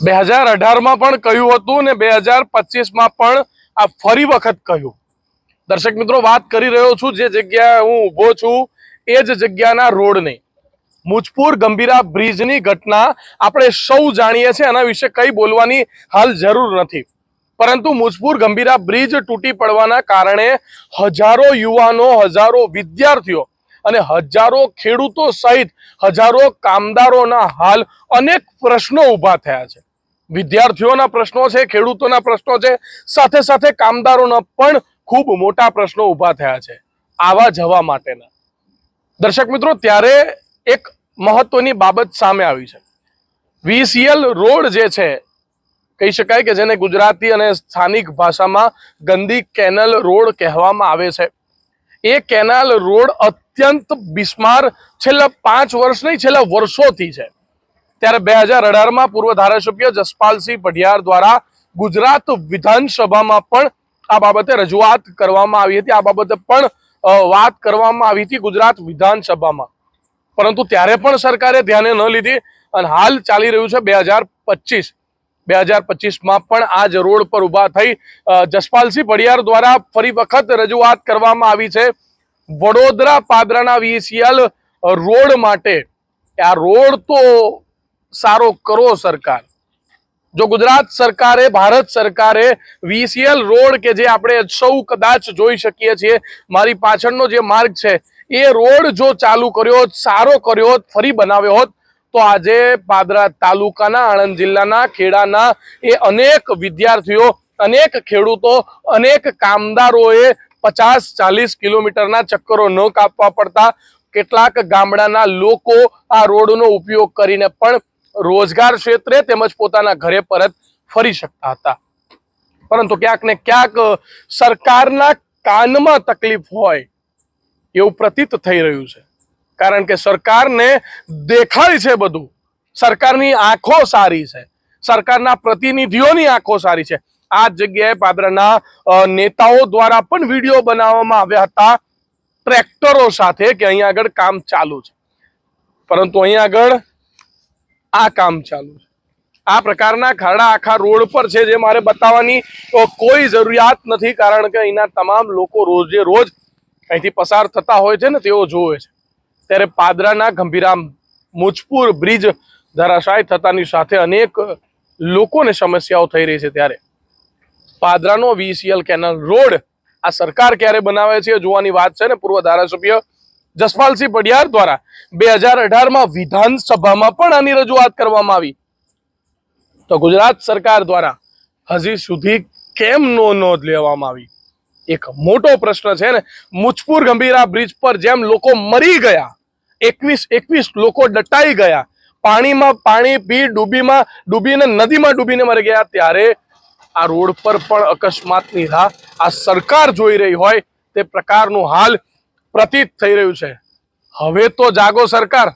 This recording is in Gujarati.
બે હજાર અઢારમાં પણ કહ્યું હતું ને બે હજાર પચીસમાં પણ આ ફરી વખત કહ્યું. દર્શક મિત્રો, વાત કરી રહ્યો છું જે જગ્યાએ હું ઊભો છું, એ જ જગ્યાના રોડની. મુજપુર ગંભીરા બ્રિજની ઘટના આપણે સૌ જાણીએ છીએ, એના વિશે કંઈ બોલવાની હાલ જરૂર નથી. પરંતુ મુજપુર ગંભીરા બ્રિજ તૂટી પડવાના કારણે હજારો યુવાનો, હજારો વિદ્યાર્થીઓ અને હજારો ખેડૂતો સહિત હજારો કામદારોના હાલ અનેક પ્રશ્નો ઊભા થયા છે. વિદ્યાર્થીઓના પ્રશ્નો છે, ખેડૂતોના પ્રશ્નો છે, સાથે સાથે કામદારોના પણ ખૂબ મોટા પ્રશ્નો ઊભા થયા છે, આવા જવા માટેના. દર્શક મિત્રો, ત્યારે એક મહત્વની બાબત સામે આવી છે. વીસીએલ રોડ જે છે, કહી શકાય કે જેને ગુજરાતી અને સ્થાનિક ભાષામાં ગંદી કેનલ રોડ કહેવામાં આવે છે. એ કેનાલ રોડ અત્યંત બિસ્માર છેલ્લા પાંચ વર્ષ નહીં, છેલ્લા વર્ષોથી છે. ત્યારે બે હજાર અઢારમાં પૂર્વ ધારાસભ્ય જસપાલસિંહ પઢિયાર દ્વારા ગુજરાત વિધાનસભામાં પણ આ બાબતે રજૂઆત કરવામાં આવી હતી. આ બાબતે પણ વાત કરવામાં આવી હતી ગુજરાત વિધાનસભામાં. પરંતુ ત્યારે પણ સરકારે ધ્યાને ન લીધી અને હાલ ચાલી રહ્યું છે બે હજાર પચીસ. બે હજાર પચીસમાં પણ આ જ રોડ પર ઊભા થઈ જસપાલસિંહ પડિયાર દ્વારા ફરી વખત રજૂઆત કરવામાં આવી છે. વડોદરા પાદરાના વીસીએલ રોડ માટે. આ રોડ તો સારો કરો સરકાર. જો ગુજરાત સરકારે, ભારત સરકારે વીસીએલ રોડ કે જે આપણે સૌ કદાચ જોઈ શકીએ છીએ, મારી પાછળનો જે માર્ગ છે, એ રોડ જો ચાલુ કર્યો હોત, સારો કર્યો હોત, ફરી બનાવ્યો હોત, તો આજે પાદરા તાલુકાના, આણંદ જિલ્લાના, ખેડાના એ અનેક વિદ્યાર્થીઓ, અનેક ખેડૂતો, અનેક કામદારોએ પચાસ ચાલીસ કિલોમીટરના ચક્કરો ન કાપવા પડતા, કેટલાક ગામડાના લોકો આ રોડનો ઉપયોગ કરીને પણ રોજગાર ક્ષેત્રે તેમજ પોતાના ઘરે પરત ફરી શકતા હતા. પરંતુ ક્યાંક ને ક્યાંક સરકારના કાનમાં તકલીફ હોય એવું પ્રતીત થઈ રહ્યું છે. કારણ કે સરકારને દેખાય છે બધું. સરકારની આંખો સારી છે. સરકારના પ્રતિનિધિઓની આંખો સારી છે. આ જગ્યાએ પાદરાના નેતાઓ દ્વારા પણ વીડિયો બનાવવામાં આવ્યા હતા ટ્રેક્ટરો સાથે કે અહીંયા આગળ કામ ચાલુ છે. પરંતુ અહીંયા આગળ આ કામ ચાલુ છે. આ પ્રકારના ખાડા આખા રોડ પર છે જે મારે બતાવવાની કોઈ જરૂરિયાત નથી, કારણ કે અહીંના તમામ લોકો રોજે રોજ અહીંથી પસાર થતા હોય છે ને, તેઓ જોવે છે. ત્યારે પાદરાના ગંભીરામ મુજપુર બ્રિજ ધરાશાય થતાની સાથે અનેક લોકોને સમસ્યાઓ થઈ રહી છે ત્યારે. પાદરાનો વીસીએલ કેનલ રોડ આ સરકાર ક્યારે બનાવે છે જોવાની વાત છે ને, પૂર્વ ધારાસભ્ય જસપાલસિંહ પડિયાર દ્વારા બે હજાર અઢારમાં વિધાનસભામાં પણ આની રજૂઆત કરવામાં આવી. તો ગુજરાત સરકાર દ્વારા હજી સુધી કેમ નો નોંધ લેવામાં આવી? એક મોટો પ્રશ્ન છે ને મુજપુર ગંભીરા બ્રિજ પર જેમ લોકો મરી ગયા, એકવીસ એકવીસ લોકો દટાઈ ગયા, પાણીમાં પાણી પી ડૂબીમાં ડૂબીને નદીમાં ડૂબીને મરી ગયા, ત્યારે આ રોડ પર પણ અકસ્માતની રાહ આ સરકાર જોઈ રહી હોય તે પ્રકારનું હાલ પ્રતીત થઈ રહ્યું છે. હવે તો જાગો સરકાર.